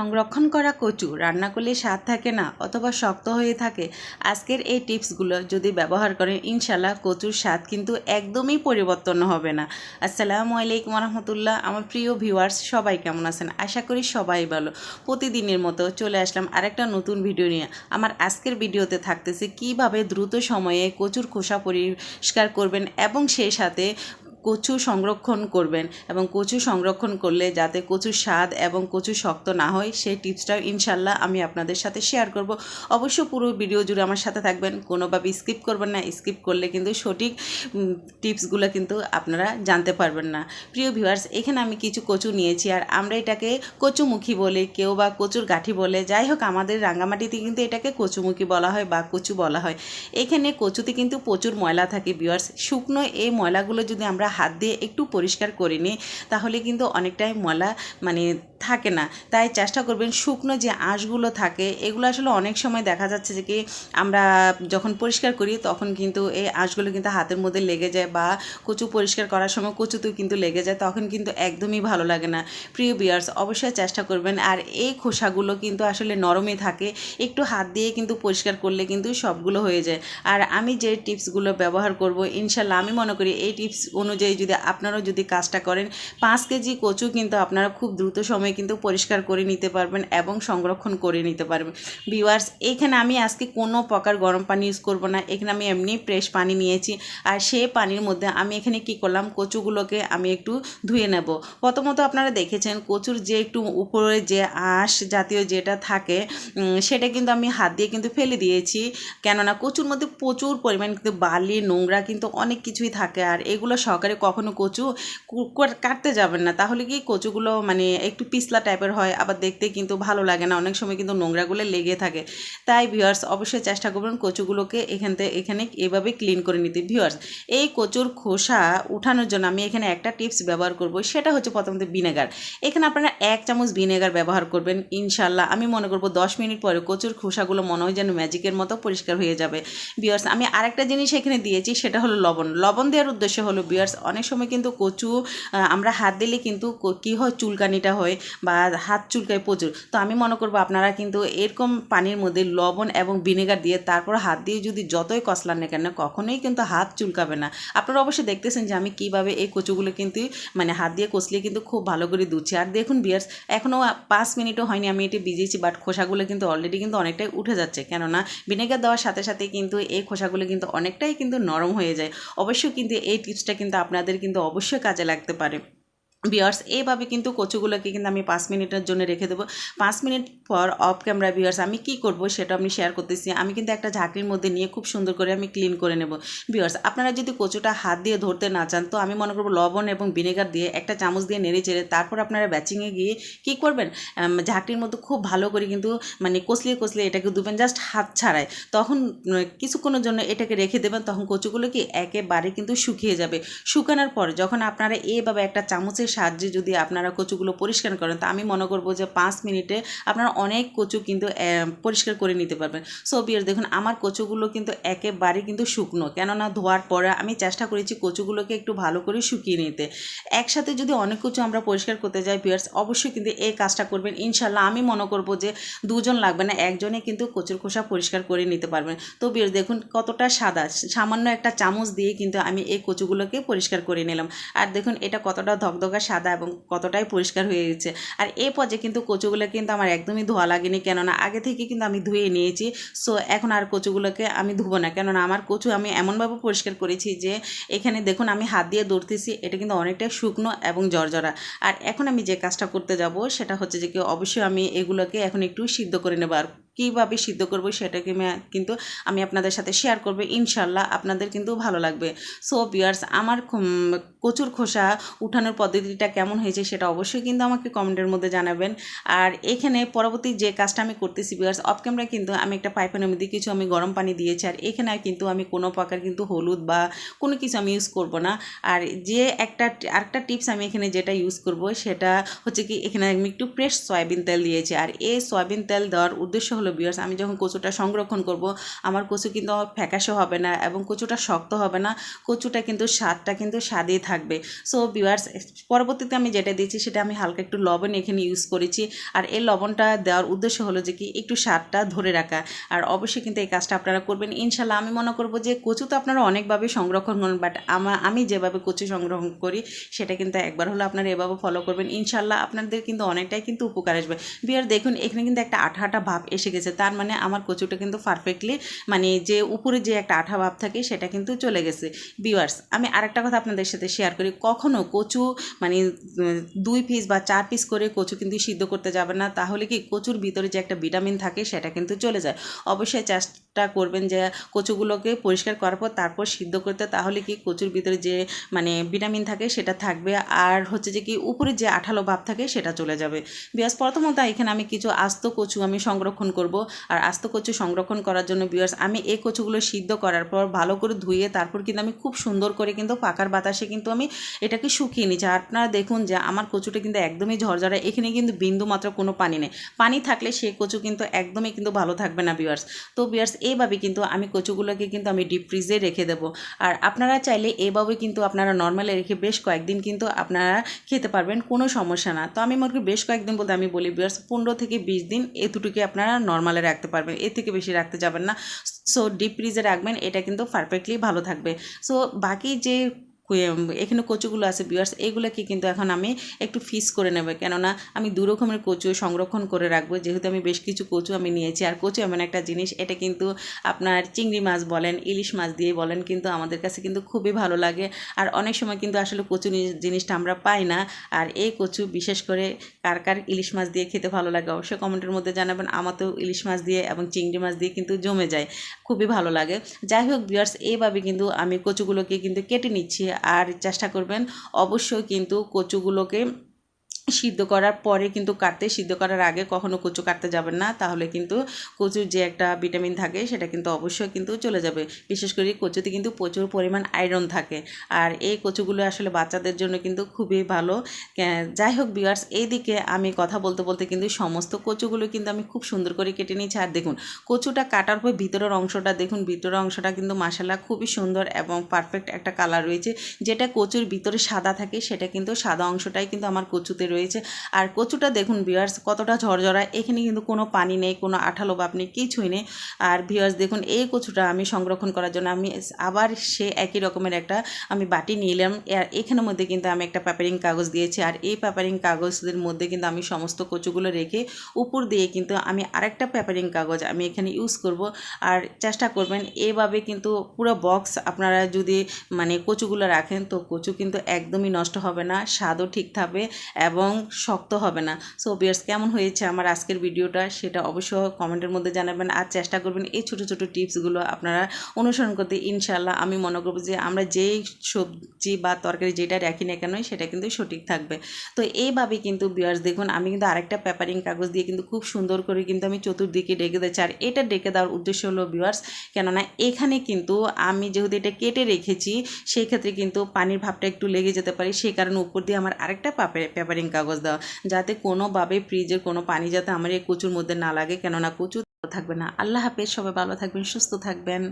সংরক্ষণ করা কচু রান্না করলে স্বাদ থাকে না অথবা শক্ত হয়ে থাকে। আজকের এই টিপসগুলো যদি ব্যবহার করেন ইনশাল্লাহ কচুর স্বাদ কিন্তু একদমই পরিবর্তন হবে না। আসসালামু আলাইকুম রহমতুল্লাহ আমার প্রিয় ভিউয়ার্স, সবাই কেমন আছেন? আশা করি সবাই ভালো। প্রতিদিনের মতো চলে আসলাম আরেকটা নতুন ভিডিও নিয়ে। আমার আজকের ভিডিওতে থাকতেছে কীভাবে দ্রুত সময়ে কচুর খোসা পরিষ্কার করবেন এবং সেই সাথে কচু সংরক্ষণ করবেন এবং কচু সংরক্ষণ করলে যাতে কচুর স্বাদ এবং কচু শক্ত না হয়, সেই টিপসটাও ইনশাল্লাহ আমি আপনাদের সাথে শেয়ার করব। অবশ্য পুরো ভিডিও জুড়ে আমার সাথে থাকবেন কোনোভাবে স্কিপ করবেন না, স্কিপ করলে কিন্তু সঠিক টিপসগুলো কিন্তু আপনারা জানতে পারবেন না। প্রিয় ভিউয়ার্স, এখানে আমি কিছু কচু নিয়েছি আর আমরা এটাকে কচুমুখী বলে, কেউ বা কচুর গাঠি বলে। যাই হোক, আমাদের রাঙ্গামাটিতে কিন্তু এটাকে কচুমুখী বলা হয় বা কচু বলা হয়। এখানে কচুতে কিন্তু প্রচুর ময়লা থাকে ভিউয়ার্স। শুকনো এই ময়লাগুলো যদি আমরা হাত দিয়ে একটু পরিষ্কার করে নিই, তাহলে কিন্তু অনেকটাই ময়লা মানে থাকে না। তাই চেষ্টা করবেন শুকনো যে আঁশগুলো থাকে, এগুলো আসলে অনেক সময় দেখা যাচ্ছে যে কি আমরা যখন পরিষ্কার করি তখন কিন্তু এই আঁশগুলো কিন্তু হাতের মধ্যে লেগে যায় বা কচু পরিষ্কার করার সময় কচুতেও কিন্তু লেগে যায়, তখন কিন্তু একদমই ভালো লাগে না। প্রিয় বিয়ার্স অবশ্যই চেষ্টা করবেন। আর এই খোসাগুলো কিন্তু আসলে নরমে থাকে, একটু হাত দিয়ে কিন্তু পরিষ্কার করলে কিন্তু সবগুলো হয়ে যায়। আর আমি যে টিপসগুলো ব্যবহার করব, ইনশাল্লাহ আমি মনে করি এই টিপস অনুযায়ী যদি আপনারাও যদি কাজটা করেন, পাঁচ কেজি কচু কিন্তু আপনারা খুব দ্রুত সময়ে কিন্তু পরিষ্কার করে নিতে পারবেন এবং সংরক্ষণ করে নিতে পারবেন। ভিউয়ার্স, এখানে আমি আজকে কোনো প্রকার গরম পানি ইউজ করব না। এখানে আমি এমনি ফ্রেশ পানি নিয়েছি। আর সেই পানির মধ্যে আমি এখানে কি করলাম, কচুগুলোকে আমি একটু ধুয়ে নেব। প্রথমত আপনারা দেখেছেন, কচুর যে একটু উপরে যে আঁশ জাতীয় যেটা থাকে সেটা কিন্তু আমি হাত দিয়ে কিন্তু ফেলে দিয়েছি। কেননা কচুর মধ্যে প্রচুর পরিমাণ কিন্তু বালি, নোংরা কিন্তু অনেক কিছুই থাকে। আর এগুলো সহকারে কখনো কচু কাটতে যাবেন না। তাহলে কি কচুগুলো মানে একটু পিছলা টাইপের হয়, আবার দেখতে কিন্তু ভালো লাগে না। অনেক সময় কিন্তু নোংরাগুলো লেগে থাকে। তাই ভিউয়ার্স অবশ্যই চেষ্টা করবেন কচুগুলোকে এখান থেকে এখানে এভাবে ক্লিন করে নিতে। ভিউয়ার্স এই কচুর খোসা উঠানোর জন্য আমি এখানে একটা টিপস ব্যবহার করব। সেটা হচ্ছে প্রথমত ভিনেগার এখানে আপনারা এক চামচ ভিনেগার ব্যবহার করবেন ইনশাল্লাহ আমি মনে করব দশ মিনিট পরে কচুর খোসাগুলো মনে হয় যেন ম্যাজিকের মতো পরিষ্কার হয়ে যাবে। বিয়ার্স আমি আরেকটা জিনিস এখানে দিয়েছি, সেটা হলো লবণ। লবণ দেওয়ার উদ্দেশ্য হলো বিয়ার্স অনেক সময় কিন্তু কচু আমরা হাত দিলে কিন্তু ক- হয়, চুলকানিটা হয় বা হাত চুলকায় প্রচুর। তো আমি মনে করব আপনারা কিন্তু এরকম পানির মধ্যে লবণ এবং ভিনেগার দিয়ে তারপর হাত দিয়ে যদি যতই কষলান না কেন, কখনোই কিন্তু হাত চুলকাবে না। আপনারা অবশ্যই দেখতেছেন যে আমি কীভাবে এই কচুগুলো কিন্তু মানে হাত দিয়ে কষলে কিন্তু খুব ভালো করে দুচ্ছি আর দেখুন বিয়ার্স এখনও পাঁচ মিনিটও হয়নি আমি এটি ভিজিয়েছি, বাট খোসাগুলো কিন্তু অলরেডি কিন্তু অনেকটাই উঠে যাচ্ছে। কেননা ভিনেগার দেওয়ার সাথে সাথে কিন্তু এই খোসাগুলো কিন্তু অনেকটাই কিন্তু নরম হয়ে যায়। অবশ্যই কিন্তু এই টিপসটা কিন্তু আপনাদের কিন্তু অবশ্যই কাজে লাগতে পারে। বিয়ার্স এইভাবে কিন্তু কচুগুলোকে কিন্তু আমি পাঁচ মিনিটের জন্য রেখে দেবো। পাঁচ মিনিট পর অফ ক্যামেরা বিয়ার্স আমি কি করব সেটা আমি শেয়ার করতেছি। আমি কিন্তু একটা ঝাঁকড়ির মধ্যে নিয়ে খুব সুন্দর করে আমি ক্লিন করে নেব। বিয়ার্স আপনারা যদি কচুটা হাত দিয়ে ধরতে না চান তো আমি মনে করব লবণ এবং ভিনেগার দিয়ে একটা চামচ দিয়ে নেড়ে চেড়ে তারপর আপনারা ব্যাচিংয়ে গিয়ে কি করবেন? আম, ঝাঁকড়ির মধ্যে খুব ভালো করে কিন্তু মানে কষলিয়ে কষলিয়ে এটাকে দুবেন জাস্ট হাত ছাড়ায় তখন কিছুক্ষণের জন্য এটাকে রেখে দেবেন তখন কচুগুলো কি একেবারে কিন্তু শুকিয়ে যাবে। শুকানোর পর যখন আপনারা এইভাবে একটা চামচের সাহায্যে যদি আপনারা কচুগুলো পরিষ্কার করেন, তা আমি মনে করব যে পাঁচ মিনিটে আপনারা অনেক কচু কিন্তু পরিষ্কার করে নিতে পারবেন। সো বিয়ার দেখুন, আমার কচুগুলো কিন্তু একেবারে কিন্তু শুকনো। কেননা ধোয়ার পরে আমি চেষ্টা করেছি কচুগুলোকে একটু ভালো করে শুকিয়ে নিতে। একসাথে যদি অনেক কচু আমরা পরিষ্কার করতে যাই বিয়ার্স অবশ্যই কিন্তু এই কাজটা করবেন। ইনশাল্লাহ আমি মনে করব যে দুজন লাগবে না, একজনে কিন্তু কচুর খোসা পরিষ্কার করে নিতে পারবেন। তো বিয়ার দেখুন, কতটা সাদা। সামান্য একটা চামচ দিয়ে কিন্তু আমি এই কচুগুলোকে পরিষ্কার করে নিলাম। আর দেখুন, এটা কতটা ধকধকা সাদা এবং কতটাই পরিষ্কার হয়ে গেছে। আর এই পর্যায়ে কিন্তু কচুগুলো কিন্তু আমার একদমই ধোয়া লাগেনি, কেননা আগে থেকে কিন্তু আমি ধুয়ে নিয়েছি। সো এখন আর কচুগুলোকে আমি ধুবো না, কেননা আমার কচু আমি এমনভাবে পরিষ্কার করেছি যে, এখানে দেখুন আমি হাত দিয়ে দৌড়তেছি এটা কিন্তু অনেকটাই শুকনো এবং জর্জরা। আর এখন আমি যে কাজটা করতে যাব, সেটা হচ্ছে যে কি অবশ্যই আমি এগুলোকে এখন একটু সিদ্ধ করে নেব আর কীভাবে সিদ্ধ করব সেটাকে কিন্তু আমি আপনাদের সাথে শেয়ার করব, ইনশাল্লাহ আপনাদের কিন্তু ভালো লাগবে। সো বিয়ার্স আমার কচুর খোসা উঠানোর পদ্ধতিটা কেমন হয়েছে সেটা অবশ্যই কিন্তু আমাকে কমেন্টের মধ্যে জানাবেন। আর এখানে পরবর্তী যে কাজটা আমি করতেছি বিয়ার্স অফ ক্যামেরা কিন্তু আমি একটা পাইপের মধ্যে কিছু আমি গরম পানি দিয়েছি, আর এখানে কিন্তু আমি কোনো প্রকার কিন্তু হলুদ বা কোনো কিছু আমি ইউজ করব না। আর যে একটা আরেকটা টিপস আমি এখানে যেটা ইউজ করব সেটা হচ্ছে কি, এখানে আমি একটু ফ্রেশ সয়াবিন তেল দিয়েছি। আর এই সয়াবিন তেল দেওয়ার উদ্দেশ্য হলো বিয়ার্স আমি যখন কচুটা সংরক্ষণ করব, আমার কচু কিন্তু ফ্যাকাশে হবে না এবং কচুটা শক্ত হবে না। কচুটা কিন্তু স্বাদটা কিন্তু স্বাদেই থাকবে। সো ভিউয়ার্স, পরবর্তীতে আমি যেটা দিয়েছি, সেটা আমি হালকা একটু লবণ এখানে ইউজ করেছি। আর এই লবণটা দেওয়ার উদ্দেশ্য হলো যে কি, একটু স্বাদটা ধরে রাখা। আর অবশ্যই কিন্তু এই কাজটা আপনারা করবেন। ইনশাল্লাহ আমি মনে করব যে কচু তো আপনারা অনেকভাবে সংরক্ষণ করেন বাট আমা, আমি যেভাবে কচু সংরক্ষণ করি, সেটা কিন্তু একবার হলো আপনারা এভাবে ফলো করবেন। ইনশাল্লাহ আপনাদের কিন্তু অনেকটাই কিন্তু উপকার আসবে। বিয়ার দেখুন, এখানে কিন্তু একটা আঠা আঠা ভাব এসে গেছে। তার মানে আমার কচুটা কিন্তু পারফেক্টলি মানে যে উপরে যে একটা আঠা ভাব থাকে সেটা কিন্তু চলে গেছে। বিওয়ার্স আমি আরেকটা কথা আপনাদের সাথে শেয়ার করি কখনও কচু মানে দুই পিস বা চার পিস করে কচু কিন্তু সিদ্ধ করতে যাবে না, তাহলে কি কচুর ভিতরে যে একটা ভিটামিন থাকে সেটা কিন্তু চলে যায়। অবশ্যই চেষ্টা করবেন যে কচুগুলোকে পরিষ্কার করার পর তারপর সিদ্ধ করতে তাহলে কি কচুর ভিতরে যে মানে ভিটামিন থাকে সেটা থাকবে। আর হচ্ছে যে কি উপরে যে আঠালো ভাব থাকে সেটা চলে যাবে। বিয়াস প্রথমত এখানে আমি কিছু আস্ত কচু আমি সংরক্ষণ করব। আর আস্ত কচু সংরক্ষণ করার জন্য বিয়ার্স, আমি এই কচুগুলো সিদ্ধ করার পর ভালো করে ধুয়ে তারপর কিন্তু আমি খুব সুন্দর করে কিন্তু পাকার বাতাসে কিন্তু আমি এটাকে শুকিয়ে নিচ্ছি। আপনারা দেখুন যে আমার কচুটা কিন্তু একদমই ঝরঝরা, এখানে কিন্তু বিন্দু মাত্র কোনো পানি নেই। পানি থাকলে সে কচু কিন্তু একদমই কিন্তু ভালো থাকবে না বিয়ার্স। তো বিয়ার্স এইভাবে কিন্তু আমি কচুগুলোকে কিন্তু আমি ডিপ ফ্রিজে রেখে দেবো। আর আপনারা চাইলে এইভাবে কিন্তু আপনারা নর্মালে রেখে বেশ কয়েকদিন কিন্তু আপনারা খেতে পারবেন, কোনো সমস্যা না। তো আমি করি বেশ কয়েকদিন বলতে আমি বলি বিয়ার্স পনেরো থেকে বিশ দিন এতটুকু আপনারা নর্মালে রাখতে পারবেন, এর থেকে বেশি রাখতে যাবেন না। সো ডিপ ফ্রিজে রাখবেন, এটা কিন্তু পারফেক্টলি ভালো থাকবে। সো বাকি যে এখানে কচুগুলো আছে বিয়ার্স এগুলোকে কিন্তু এখন আমি একটু ফিস করে নেব। কেননা আমি দু রকমের কচু সংরক্ষণ করে রাখব। যেহেতু আমি বেশ কিছু কচু আমি নিয়েছি, আর কচু এমন একটা জিনিস, এটা কিন্তু আপনার চিংড়ি মাছ বলেন, ইলিশ মাছ দিয়ে বলেন, কিন্তু আমাদের কাছে কিন্তু খুবই ভালো লাগে। আর অনেক সময় কিন্তু আসলে কচু জিনিসটা আমরা পাই না। আর এই কচু বিশেষ করে কার কার ইলিশ মাছ দিয়ে খেতে ভালো লাগে, অবশ্যই কমেন্টের মধ্যে জানাবেন। আমার তো ইলিশ মাছ দিয়ে এবং চিংড়ি মাছ দিয়ে কিন্তু জমে যায়, খুবই ভালো লাগে। যাই হোক বিয়ার্স এইভাবে কিন্তু আমি কচুগুলোকে কিন্তু কেটে নিচ্ছি। আর চেষ্টা করবেন অবশ্যই কিন্তু কচুগুলোকে সিদ্ধ করার পরে কিন্তু কাটতে, সিদ্ধ করার আগে কখনো কচু কাটতে যাবেন না। তাহলে কিন্তু কচুর যে একটা ভিটামিন থাকে, সেটা কিন্তু অবশ্যই কিন্তু চলে যাবে। বিশেষ করে কচুতে কিন্তু প্রচুর পরিমাণ আয়রন থাকে। আর এই কচুগুলো আসলে বাচ্চাদের জন্য কিন্তু খুবই ভালো। যাই হোক বিয়ার্স এইদিকে আমি কথা বলতে বলতে কিন্তু সমস্ত কচুগুলো কিন্তু আমি খুব সুন্দর করে কেটে নিয়েছি। আর দেখুন, কচুটা কাটার পর ভিতরের অংশটা দেখুন, ভিতরের অংশটা কিন্তু মাসালা খুবই সুন্দর এবং পারফেক্ট একটা কালার রয়েছে। যেটা কচুর ভিতরে সাদা থাকে, সেটা কিন্তু সাদা অংশটাই কিন্তু আমার কচুতে রয়েছে আর কচুটা দেখুন ভিউয়ার্স কতটা ঝরঝরা, এখানে কিন্তু কোনো পানি নেই, কোনো আঠালো ভাব নেই, কিছুই নেই। আর ভিউয়ার্স দেখুন, এই কচুটা আমি সংরক্ষণ করার জন্য আমি আবার সে একই রকমের একটা আমি বাটি নিলাম আর এখানের মধ্যে কিন্তু আমি একটা পেপারিং কাগজ দিয়েছি। আর এই পেপারিং কাগজের মধ্যে কিন্তু আমি সমস্ত কচুগুলো রেখে উপর দিয়ে কিন্তু আমি আরেকটা পেপারিং কাগজ আমি এখানে ইউজ করব। আর চেষ্টা করবেন, এভাবে কিন্তু পুরো বক্স আপনারা যদি মানে কচুগুলো রাখেন, তো কচু কিন্তু একদমই নষ্ট হবে না, স্বাদও ঠিক থাকবে এবং শক্ত হবে না। সো বিয়ার্স কেমন হয়েছে আমার আজকের ভিডিওটা সেটা অবশ্য কমেন্টের মধ্যে জানাবেন আর চেষ্টা করবেন এই ছোটো ছোটো টিপসগুলো আপনারা অনুসরণ করতে। ইনশাল্লাহ আমি মনে করব যে আমরা যেই সবজি বা তরকারি যেটা রাখি না কেন সেটা কিন্তু সঠিক থাকবে। তো এইভাবে কিন্তু বিয়ার্স দেখুন আমি কিন্তু আরেকটা পেপারিং কাগজ দিয়ে কিন্তু খুব সুন্দর করে কিন্তু আমি চতুর্দিকে ডেকে দিচ্ছি আর এটা ডেকে দেওয়ার উদ্দেশ্য হলো বিয়ার্স কেননা এখানে কিন্তু আমি যেহেতু এটা কেটে রেখেছি, সেই ক্ষেত্রে কিন্তু পানির ভাবটা একটু লেগে যেতে পারে। সেই কারণে উপর দিয়ে আমার আরেকটা পেপারিং কাগজ দেওয়া। যাতে কোনোভাবে ফ্রিজের কোনো পানি যাতে আমার এই কচুর মধ্যে না লাগে, কেননা কচু থাকবে না। আল্লাহ হাফেজ, সবাই ভালো থাকবেন, সুস্থ থাকবেন।